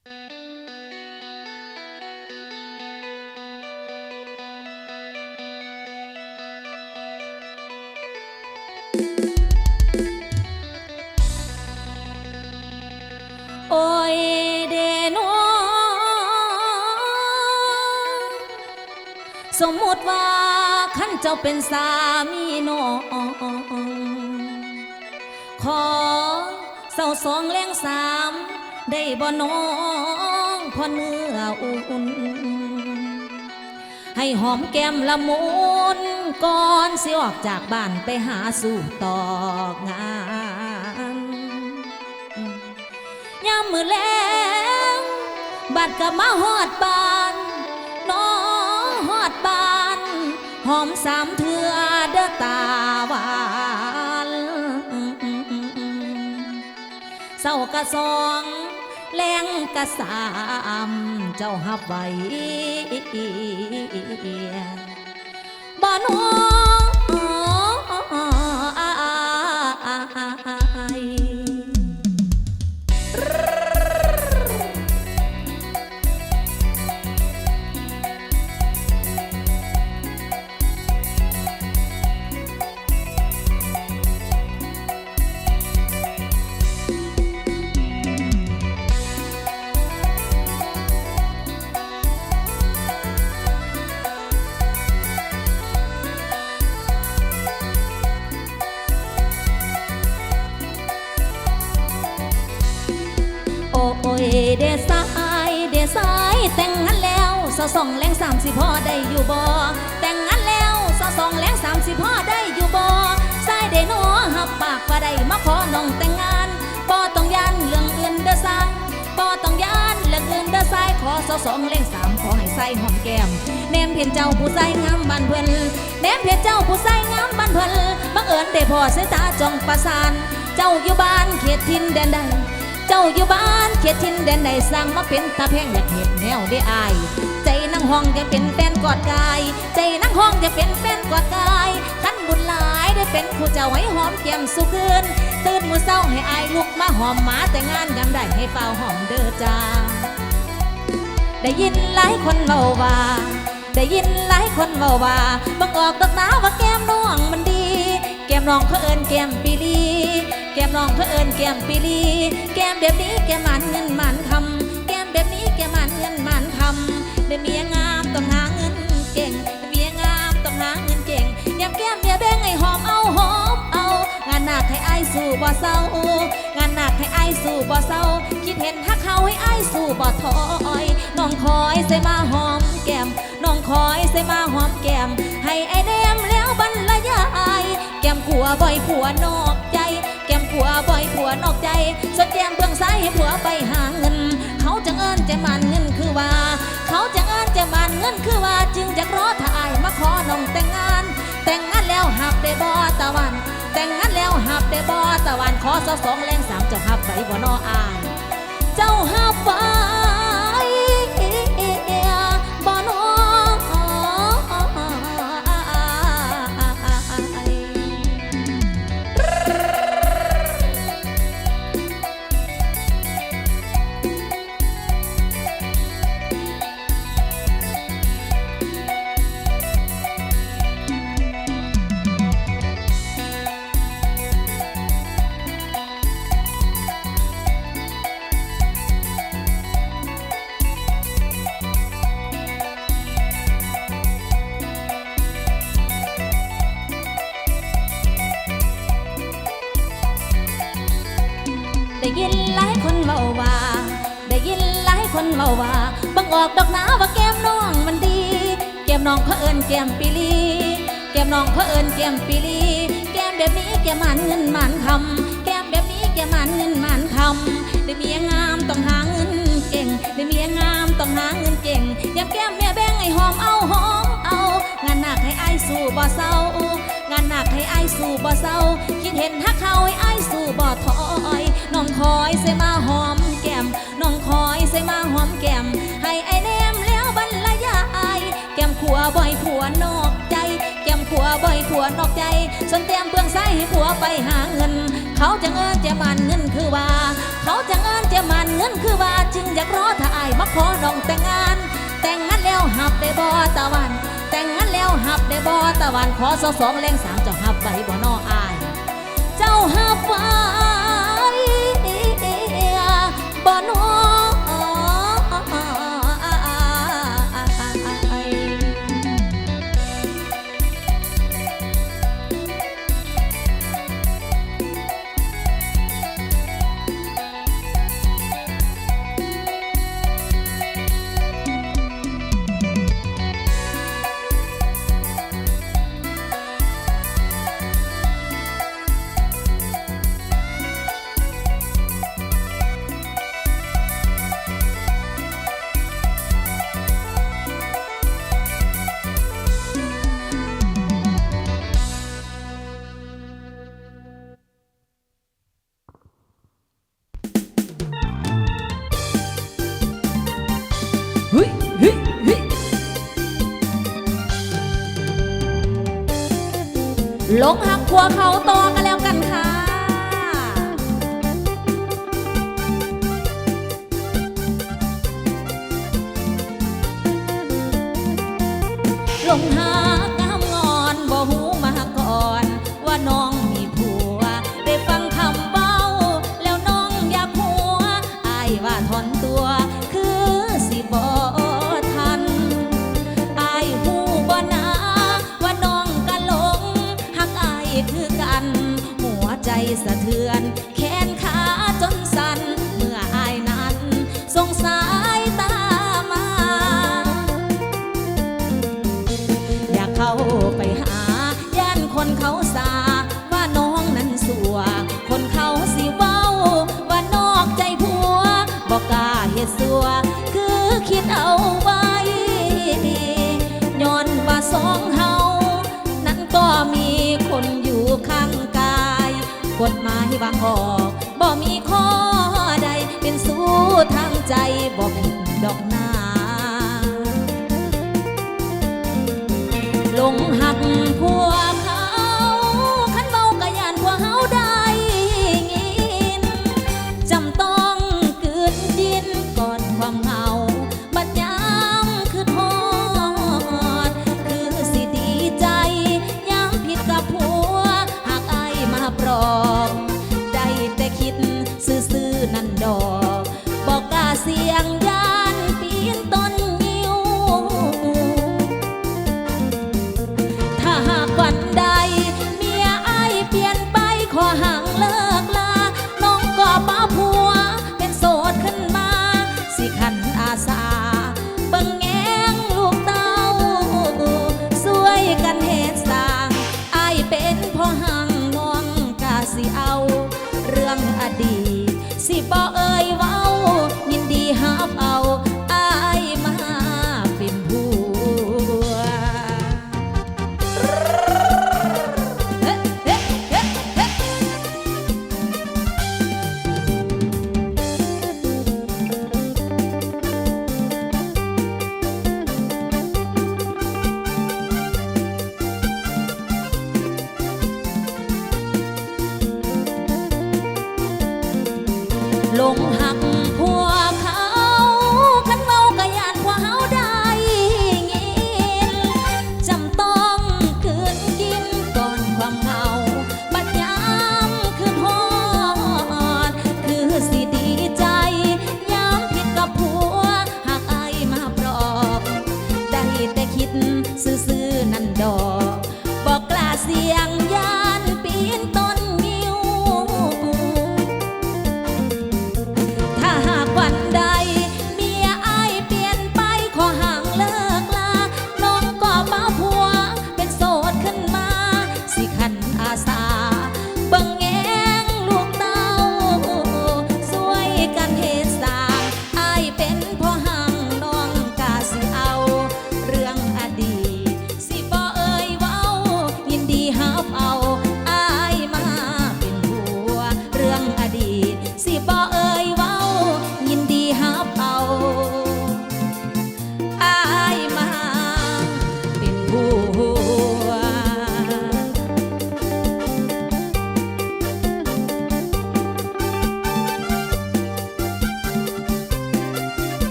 โอ้ยเดโนสมมติว่าขันเจ้าเป็นสามีน้องขอเศร้าสองแรงสาม ได้บ่น้องพอเนื้ออุ่น ให้หอมแก้มละมุนก่อนสิออกจากบ้านไปหาสู่ต่องานยามมือแล้งบัดกับมาหอดบานน้องหอดบานหอมสามเถื่อเด้อตาหวานเศร้ากระสอง แรงกระสามเจ้าหับไว้บ่น้อาวสองแรงสามสิพ่อได้อยู่บ่แต่งงานแล้วสาวสองแรงสามสิพ่อได้อยู่บ่สายเดโนหับปากว่าได้มาขอน้องแต่งงานบ่ต้องยานเรื่องอื่นเด้อสายบ่ต้องยานเรื่องอื่นเด้อสายขอสาวสองแรงสามขอให้ใส่หอมแก้มแนมเพียนเจ้าผู้ใส่งามบ้านเพิ่นแนมเพียนเจ้าผู้ใส่งามบ้านเพิ่นบังเอิญได้พอสายตาจ้องประสาน เจ้าอยู่บ้านเขตทินแดนใด เจ้าอยู่บ้านเขตทินแดนใดสร้างมาเป็นตาแพงอยากเห็นแนวได้อาย ใจนั่งห้องจะเป็นแฟนกอดกาย ใจนั่งห้องจะเป็นแฟนกอดกายขันบุญหลายได้เป็นคู่เจ้าให้หอมแก้มสุขืนตื่นมือเศร้าให้อายลุกมาหอมหมาแต่งานยำได้ให้เฝ้าหอมเด้อจ้าได้ยินหลายคนเมาว่า ได้ยินหลายคนเมาว่าบังออกดอกหนาว่าแก้มน้องมันดี แก้มน้องเขาเอินแก้มปีลี แก้มน้องเขาเอินแก้มปีลีแก้มแบบนี้แก้มมันเงินมันคำแก้มแบบนี้แก้มมันเงินมันคำได้เมียงามต้องหาเงินเก่งเมียงามต้องหาเงินเก่งยำแก้มเมียแบงให้หอมเอาหอมเอา งานหนักให้อายสู้บ่เศร้างานหนักให้อายสู้บ่เศร้าคิดเห็นฮักเขาให้อายสู้บ่ถอยน้องคอยใส่มาหอมแก้มน้องคอยใส่มาหอมแก้มให้ไอเดมแล้วบรรยายแก้มขัวบ่อยผัวน้อก วนอกใจสแกมเบื้องซ้ายให้ผัวไปหาเงิน เขาจังเอิญจะมันเงินคือว่า เขาจังเอิญจะมันเงินคือว่า จึงจะรอถ้าอายมาขอน้องแต่งงาน แต่งงานแล้วหับได้บ่ตะวัน แต่งงานแล้วหับได้บ่ตะวันขอสอสองแรงสามจะหับไปบ่นออาย ยินหลายคนเมาว่า ได้ยินหลายคนเมาว่าบังออกดอกหนาว่าแก้มน้องมันดี แก้มน้องเขาเอินแก้มปีลีแก้มน้องเขาเอินแก้มปีลี แก้มแบบนี้แก้มมันเงินมันคำแก้มแบบนี้แก้มมันเงินมันคำได้เมียงามต้องหาเงินเก่งได้เมียงามต้องหาเงินเก่งยามแก้มเมียแบงให้หอมเอาหอมเอา งานหนักให้อายสู้บ่เศร้างานหนักให้อายสู้บ่เศร้าคิดเห็นฮักเขาให้ไอายสู้บ่ถอยน้อ คอยใส่มาหอมแก้มน้องคอยใส่มาหอมแก้มให้ไอแนมแล้วบรรยายแก้มขัวบ่อยผัวนอกใจ แก้มขัวบ่อยผัวนอกใจ ส่วนแก้มเบื้องซ้ายให้ผัวไปหาเงิน เขาจะเงินจะมันเงินคือว่า เขาจะเงินจะมันเงินคือว่าจึงอยากรอต้องแต่งงาน แต่งงานแล้วหับได้บ่ตะวัน แต่งงานแล้วหับได้บ่ตะวันขอสอสองแรงสามจ้าหับไว้บ่นออาย เจ้าหับว้บ่ ลงหักขัวเขาต่อกันแล้วกันค่ะ ลงหักงามงอนบ่หูมาก่อนว่าน้อง ใจสะเทือน แขนขาจนสั่นเมื่ออายนั้นสงสายตามา อยากเข้าไปหา ย่านคนเขาสา ว่าน้องนั้นสัว คนเขาสิเว้า ว่านอกใจผัวบอกกล้าเฮ็ดสัว ฎหมายบางออกบ่มีข้อใดเป็นสู้ทางใจบ่ผิดดอกนาหลงหัก